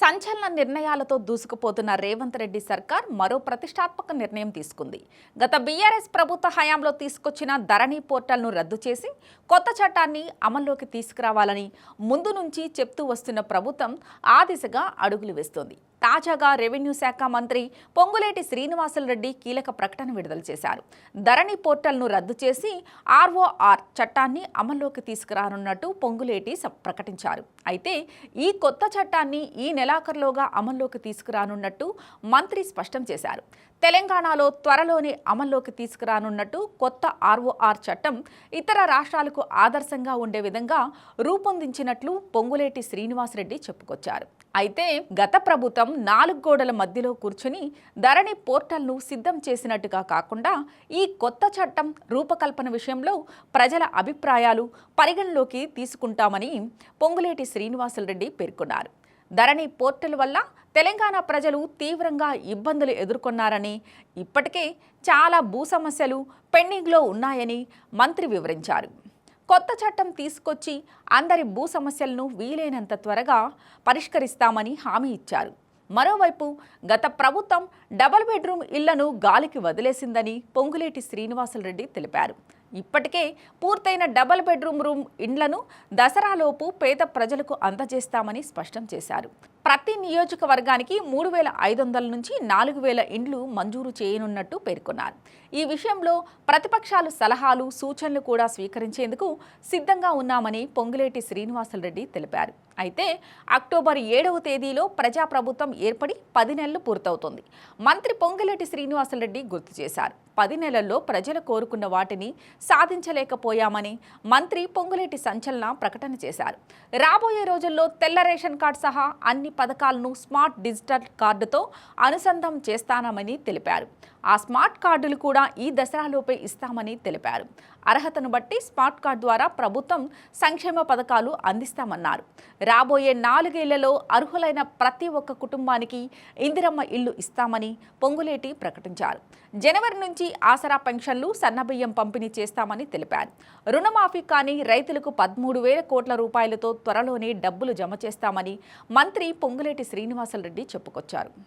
సంచలన నిర్ణయాలతో దూసుకుపోతున్న రేవంత్ రెడ్డి సర్కార్ మరో ప్రతిష్టాత్మక నిర్ణయం తీసుకుంది. గత బీఆర్ఎస్ ప్రభుత్వ హయాంలో తీసుకొచ్చిన ధరణి పోర్టల్ను రద్దు చేసి కొత్త చట్టాన్ని అమల్లోకి తీసుకురావాలని ముందు నుంచి చెప్తూ వస్తున్న ప్రభుత్వం ఆ దిశగా అడుగులు వేస్తోంది. తాజాగా రెవెన్యూ శాఖ మంత్రి పొంగులేటి శ్రీనివాసులరెడ్డి కీలక ప్రకటన విడుదల చేశారు. ధరణి పోర్టల్ను రద్దు చేసి ఆర్ఓఆర్ చట్టాన్ని అమల్లోకి తీసుకురానున్నట్టు పొంగులేటి స- ప్రకటించారు. అయితే ఈ కొత్త చట్టాన్ని ఈ నెలాఖరులోగా అమల్లోకి తీసుకురానున్నట్టు మంత్రి స్పష్టం చేశారు. తెలంగాణలో త్వరలోనే అమల్లోకి తీసుకురానున్నట్టు కొత్త ఆర్ఓఆర్ చట్టం ఇతర రాష్ట్రాలకు ఆదర్శంగా ఉండే విధంగా రూపొందించినట్లు పొంగులేటి శ్రీనివాసరెడ్డి చెప్పుకొచ్చారు. అయితే గత ప్రభుత్వం నాలుగు గోడల మధ్యలో కూర్చుని ధరణి పోర్టల్ను సిద్ధం చేసినట్టుగా కాకుండా ఈ కొత్త చట్టం రూపకల్పన విషయంలో ప్రజల అభిప్రాయాలు పరిగణలోకి తీసుకుంటామని పొంగులేటి శ్రీనివాసులరెడ్డి పేర్కొన్నారు. ధరణి పోర్టల్ వల్ల తెలంగాణ ప్రజలు తీవ్రంగా ఇబ్బందులు ఎదుర్కొన్నారని ఇప్పటికే చాలా భూ సమస్యలు పెండింగ్లో ఉన్నాయని మంత్రి వివరించారు. కొత్త చట్టం తీసుకొచ్చి అందరి భూ సమస్యలను వీలైనంత త్వరగా పరిష్కరిస్తామని హామీ ఇచ్చారు. మరోవైపు గత ప్రభుత్వం డబుల్ బెడ్రూమ్ ఇళ్ళను గాలికి వదిలేసిందని పొంగులేటి శ్రీనివాసులరెడ్డి తెలిపారు. ఇప్పటికే పూర్తయిన డబుల్ బెడ్రూమ్ రూమ్ ఇండ్లను దసరాలోపు పేద ప్రజలకు అందజేస్తామని స్పష్టం చేశారు. ప్రతి నియోజకవర్గానికి మూడు వేల ఐదు వందల నుంచి నాలుగు వేల ఇండ్లు మంజూరు చేయనున్నట్టు పేర్కొన్నారు. ఈ విషయంలో ప్రతిపక్షాలు సలహాలు సూచనలు కూడా స్వీకరించేందుకు సిద్ధంగా ఉన్నామని పొంగులేటి శ్రీనివాసులరెడ్డి తెలిపారు. అయితే అక్టోబర్ ఏడవ తేదీలో ప్రజాప్రభుత్వం ఏర్పడి పది నెలలు పూర్తవుతుంది. మంత్రి పొంగులేటి శ్రీనివాసులరెడ్డి గుర్తు చేశారు. పది నెలల్లో ప్రజలు కోరుకున్న వాటిని సాధించలేకపోయామని మంత్రి పొంగులేటి సంచలన ప్రకటన చేశారు. రాబోయే రోజుల్లో తెల్ల రేషన్ కార్డు సహా అన్ని పథకాలను స్మార్ట్ డిజిటల్ కార్డుతో అనుసంధానం చేస్తానమని తెలిపారు. ఆ స్మార్ట్ కార్డులు కూడా ఈ దసరాలోపే ఇస్తామని తెలిపారు. అర్హతను బట్టి స్మార్ట్ కార్డు ద్వారా ప్రభుత్వం సంక్షేమ పథకాలు అందిస్తామన్నారు. రాబోయే నాలుగేళ్ళలో అర్హులైన ప్రతి ఒక్క కుటుంబానికి ఇందిరమ్మ ఇల్లు ఇస్తామని పొంగులేటి ప్రకటించారు. జనవరి నుంచి ఆసరా పెన్షన్లు సన్నబియ్యం పంపిణీ చేస్తామని తెలిపారు. రుణమాఫీ కానీ రైతులకు పదమూడు వేల కోట్ల రూపాయలతో త్వరలోనే డబ్బులు జమ చేస్తామని మంత్రి పొంగులేటి శ్రీనివాసరెడ్డి చెప్పుకొచ్చారు.